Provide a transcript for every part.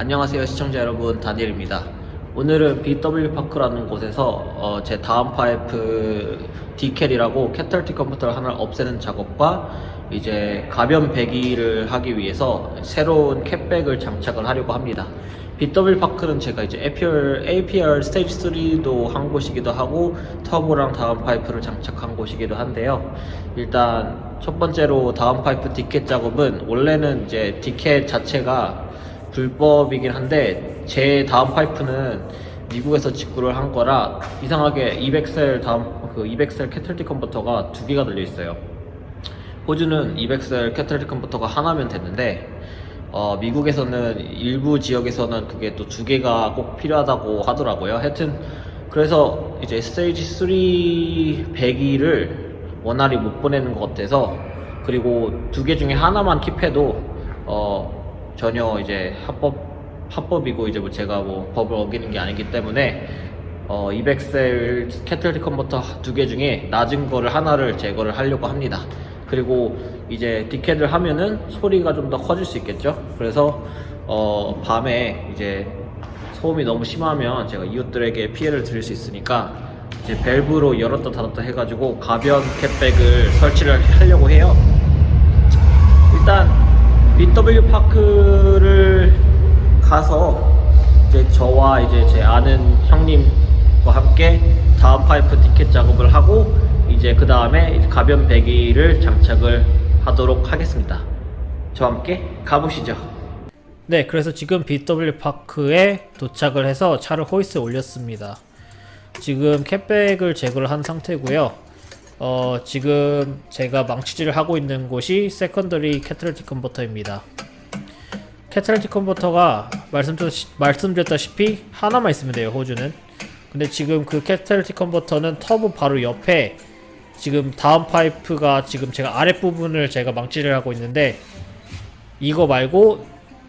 안녕하세요 시청자 여러분 다니엘입니다. 오늘은 BW 파크라는 곳에서 어, 제 다음 파이프 디켈이라고 캐탈티 컴퓨터 하나를 없애는 작업과 이제 가변 배기를 하기 위해서 새로운 캣백을 장착을 하려고 합니다. BW 파크는 제가 이제 APR, APR 스테이지 3도 한 곳이기도 하고 터보랑 다음 파이프를 장착한 곳이기도 한데요. 일단 첫 번째로 다음 파이프 디켓 작업은 원래는 이제 디켓 자체가 불법이긴 한데 제 다음 파이프는 미국에서 직구를 한 거라 이상하게 200셀 다음 그 200셀 캐틀틱 컨버터가 두 개가 들려 있어요. 호주는 200셀 캐틀틱 컨버터가 하나면 됐는데 어, 미국에서는 일부 지역에서는 그게 또 두 개가 꼭 필요하다고 하더라고요. 하여튼 그래서 이제 스테이지 3 배기를 원활히 못 보내는 것 같아서 그리고 두 개 중에 하나만 킵해도 어, 전혀 이제 합법 합법이고 이제 뭐 제가 뭐 법을 어기는 게 아니기 때문에 어 200셀 캐틀틱 컨버터 두 개 중에 낮은 거를 하나를 제거를 하려고 합니다. 그리고 이제 디켓을 하면은 소리가 좀 더 커질 수 있겠죠. 그래서 어 밤에 이제 소음이 너무 심하면 제가 이웃들에게 피해를 드릴 수 있으니까 이제 밸브로 열었다 닫았다 해가지고 가변 캣백을 설치를 하려고 해요. 일단 BW 파크를 가서 이제 저와 이제 제 아는 형님과 함께 다음 파이프 티켓 작업을 하고 이제 그 다음에 가변 배기를 장착을 하도록 하겠습니다. 저와 함께 가보시죠. 네, 그래서 지금 BW 파크에 도착을 해서 차를 호이스에 올렸습니다. 지금 캣백을 제거를 한 상태고요. 어, 지금 제가 망치질을 하고 있는 곳이 세컨더리 캐틀리틱 컨버터입니다. 캐틀리틱 컨버터가 말씀드렸, 말씀드렸 다시피 하나만 있으면 돼요, 호주는. 근데 지금 그 캐틀리틱 컨버터는 터보 바로 옆에 지금 다음 파이프가 지금 제가 아랫부분을 제가 망치를 하고 있는데 이거 말고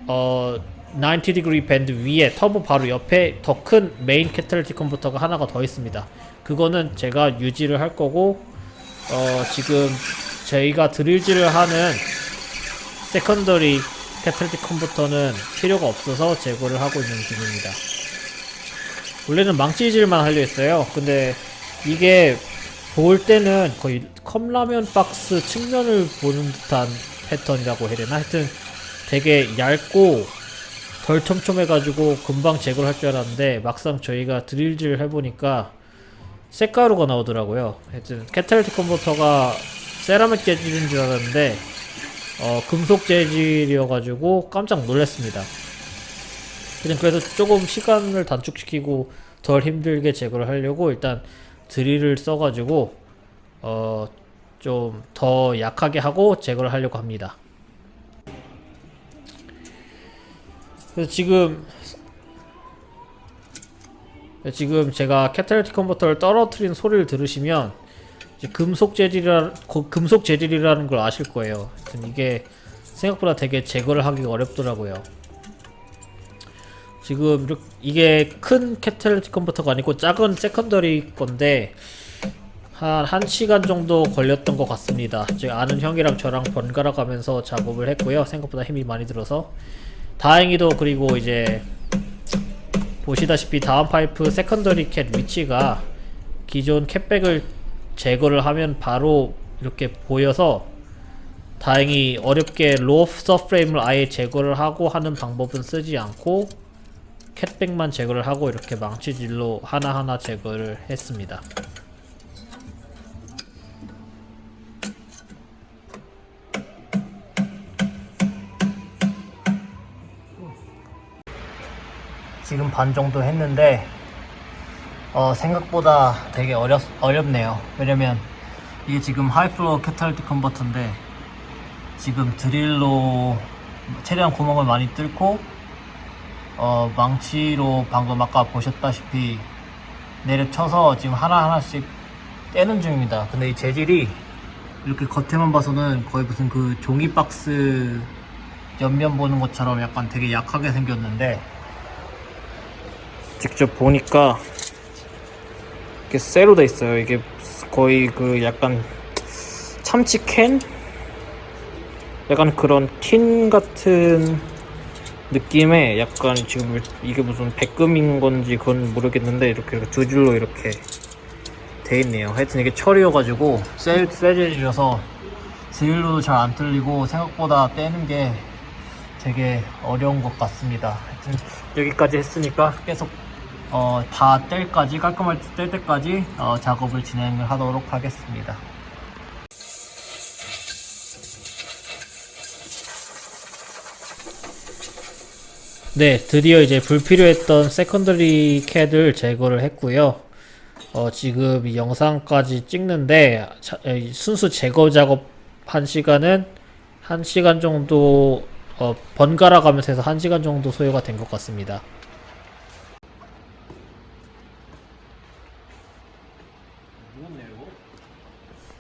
어 90 degree 밴드 위에 터보 바로 옆에 더 큰 메인 캐틀리틱 컨버터가 하나가 더 있습니다. 그거는 제가 유지를 할 거고 어 지금 저희가 드릴질을 하는 세컨더리 캐틀리틱 컨버터는 필요가 없어서 제거를 하고 있는 중입니다. 원래는 망치질만 하려 했어요. 근데 이게 볼 때는 거의 컵라면 박스 측면을 보는 듯한 패턴이라고 해야 되나? 하여튼 되게 얇고 덜 촘촘해가지고 금방 제거를 할 줄 알았는데 막상 저희가 드릴질 해보니까 색가루가 나오더라고요. 하여튼 캐탈리틱 컨버터가 세라믹 재질인 줄 알았는데 어, 금속 재질이어가지고 깜짝 놀랐습니다. 그냥 그래서 조금 시간을 단축시키고 덜 힘들게 제거를 하려고 일단 드릴을 써가지고 어, 좀 더 약하게 하고 제거를 하려고 합니다. 그래서 지금 지금 제가 캐탈리틱 컨버터를 떨어뜨린 소리를 들으시면 금속 재질이라 고- 금속 재질이라는 걸 아실 거예요. 하여튼 이게 생각보다 되게 제거를 하기가 어렵더라고요. 지금 이렇게 이게 큰 캐탈리틱 컨버터가 아니고 작은 세컨더리 건데 한 1시간 정도 걸렸던 것 같습니다. 제가 아는 형이랑 저랑 번갈아 가면서 작업을 했고요. 생각보다 힘이 많이 들어서 다행히도 그리고 이제 보시다시피 다음 파이프 세컨더리 캣 위치가 기존 캣백을 제거를 하면 바로 이렇게 보여서 다행히 어렵게 로우 서프레임을 아예 제거를 하고 하는 방법은 쓰지 않고 캣백만 제거를 하고 이렇게 망치질로 하나하나 제거를 했습니다. 지금 반 정도 했는데 어, 생각보다 되게 어렵, 어렵네요. 왜냐면 이게 지금 하이플로어 캐탈리틱 컨버터인데 지금 드릴로 최대한 구멍을 많이 뚫고 어, 망치로 방금 아까 보셨다시피 내려쳐서 지금 하나하나씩 떼는 중입니다. 근데 이 재질이 이렇게 겉에만 봐서는 거의 무슨 그 종이 박스 옆면 보는 것처럼 약간 되게 약하게 생겼는데 직접 보니까 이게 쇠로 돼 있어요. 이게 거의 그 약간 참치 캔? 약간 그런 틴 같은 느낌에 약간 지금 이게 무슨 백금인 건지 그건 모르겠는데 이렇게, 이렇게 두 줄로 이렇게 돼 있네요. 하여튼 이게 철이어가지고 세, 세질이라서 드릴로도 잘 안 뚫리고 생각보다 떼는 게 되게 어려운 것 같습니다. 하여튼 여기까지 했으니까 계속 어, 다 뗄 까지 깔끔할 때 뗄 때까지 어, 작업을 진행을 하도록 하겠습니다. 네, 드디어 이제 불필요했던 세컨더리 캣을 제거를 했고요. 어, 지금 이 영상까지 찍는데 자- 이 순수 제거 작업 한 시간은 한 시간 정도 어, 번갈아 가면서 해서 한 시간 정도 소요가 된 것 같습니다.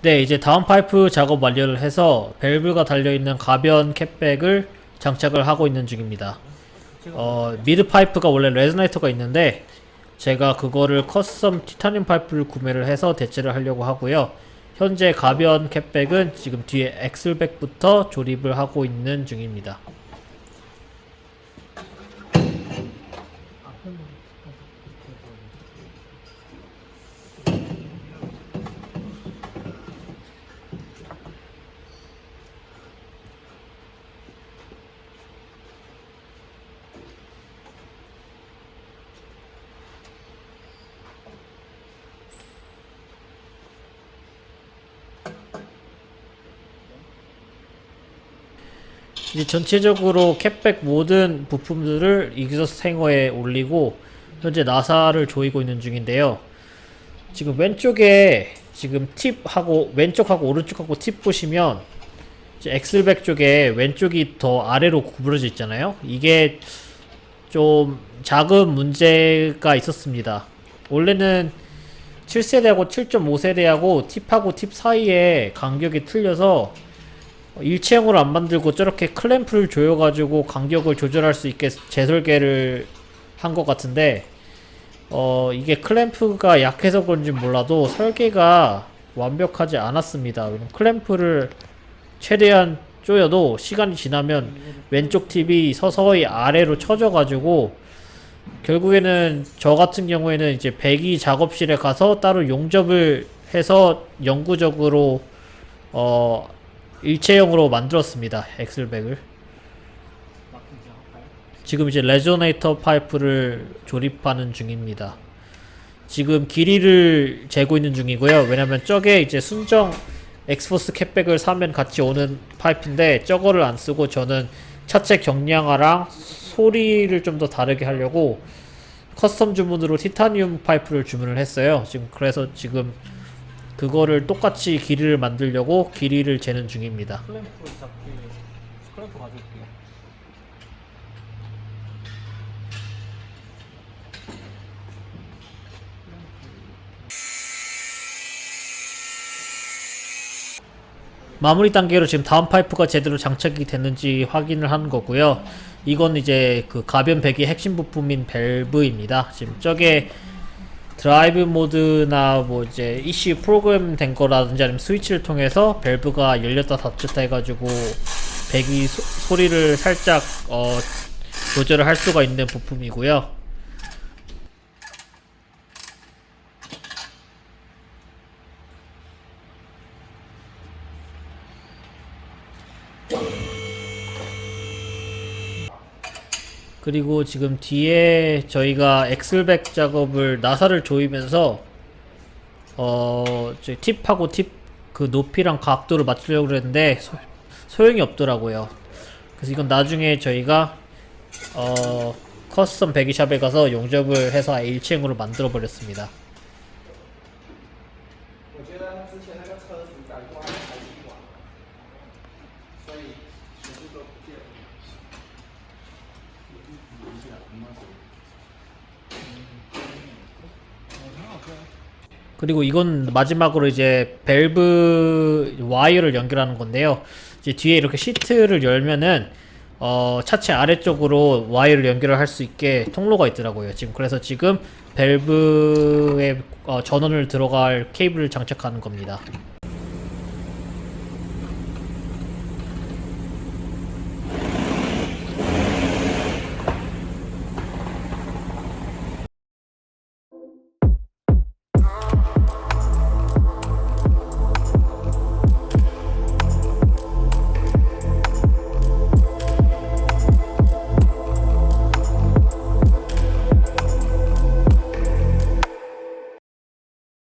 네, 이제 다음 파이프 작업 완료를 해서 밸브가 달려있는 가변 캡백을 장착을 하고 있는 중입니다. 어, 미드 파이프가 원래 레즈나이터가 있는데 제가 그거를 커스텀 티타늄 파이프를 구매를 해서 대체를 하려고 하고요. 현재 가변 캡백은 지금 뒤에 엑슬백부터 조립을 하고 있는 중입니다. 이제 전체적으로 캡백 모든 부품들을 이그저스 행어에 올리고 현재 나사를 조이고 있는 중인데요. 지금 왼쪽에 지금 팁하고 왼쪽하고 오른쪽하고 팁 보시면 엑슬백 쪽에 왼쪽이 더 아래로 구부러져 있잖아요. 이게 좀 작은 문제가 있었습니다. 원래는 7세대하고 7.5세대하고 팁하고 팁 사이에 간격이 틀려서 일체형으로 안 만들고 저렇게 클램프를 조여가지고 간격을 조절할 수 있게 재설계를 한 것 같은데 어 이게 클램프가 약해서 그런지 몰라도 설계가 완벽하지 않았습니다. 클램프를 최대한 조여도 시간이 지나면 왼쪽 팁이 서서히 아래로 쳐져가지고 결국에는 저 같은 경우에는 이제 배기 작업실에 가서 따로 용접을 해서 영구적으로 어 일체형으로 만들었습니다. 엑슬백을. 지금 이제 레조네이터 파이프를 조립하는 중입니다. 지금 길이를 재고 있는 중이고요. 왜냐면 저게 이제 순정 엑스포스 캡백을 사면 같이 오는 파이프인데 저거를 안 쓰고 저는 차체 경량화랑 소리를 좀 더 다르게 하려고 커스텀 주문으로 티타늄 파이프를 주문을 했어요. 지금 그래서 지금 그거를 똑같이 길이를 만들려고 길이를 재는 중입니다. 클램프 잡기, 클램프 가져올게요. 마무리 단계로 지금 다음 파이프가 제대로 장착이 됐는지 확인을 하는 거고요. 이건 이제 그 가변 배기 핵심 부품인 밸브입니다. 지금 저게 드라이브 모드나 뭐 이제 ECU 프로그램 된 거라든지 아니면 스위치를 통해서 밸브가 열렸다 닫혔다 해가지고 배기 소, 소리를 살짝 어, 조절을 할 수가 있는 부품이고요. 그리고 지금 뒤에 저희가 엑슬백 작업을 나사를 조이면서 어, 팁하고 팁 그 높이랑 각도를 맞추려고 그랬는데 소, 소용이 없더라고요. 그래서 이건 나중에 저희가 어, 커스텀 배기샵에 가서 용접을 해서 일체형으로 만들어 버렸습니다. 그리고 이건 마지막으로 이제 밸브 와이어를 연결하는 건데요. 이제 뒤에 이렇게 시트를 열면은 어, 차체 아래쪽으로 와이어를 연결을 할 수 있게 통로가 있더라고요. 지금 그래서 지금 밸브에 어, 전원을 들어갈 케이블을 장착하는 겁니다.